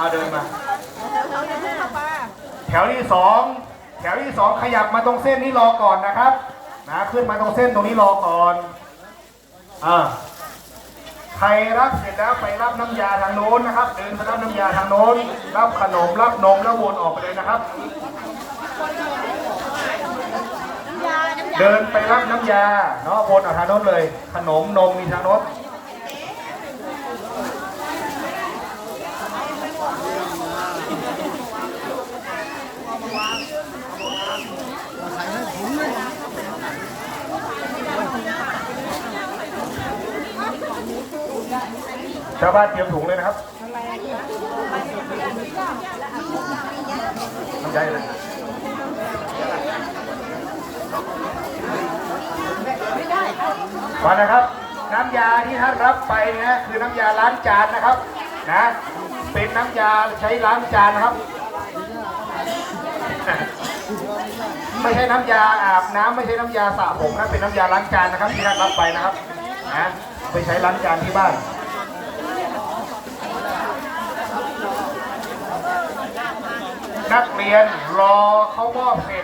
เอาเดินมา แถวที่สองแถวที่สองขยับมาตรงเส้นนี้รอก่อนนะครับนะขึ้นมาตรงเส้นตรงนี้รอก่อนอ่าใครรับเสร็จแล้วไปรับน้ำยาทางโน้นนะครับ เดินไปรับน้ำยาทางโน้น รับขนมรับนมแล้ววนออกไปเลยนะครับ เดินไปรับน้ำยาเนาะวนออกทางโน้นเลย ขนมนมมีทางโน้น ชาวบ้านเตรียมถุงเลยนะครับน้ำใจเลยมานะครับ น้ำยาที่ท่านรับไปนะคือน้ำยาล้างจานนะครับนะเป็นน้ำยาใช้ล้างจานนะครับ ไม่ใช่น้ำยาอาบน้ำไม่ใช่น้ำยาสระผมนะเป็นน้ำยาล้างจานนะครับที่ท่านรับไปนะครับนะไปใช้ล้างจานที่บ้าน นักเรียนรอเขามอบเสร็จ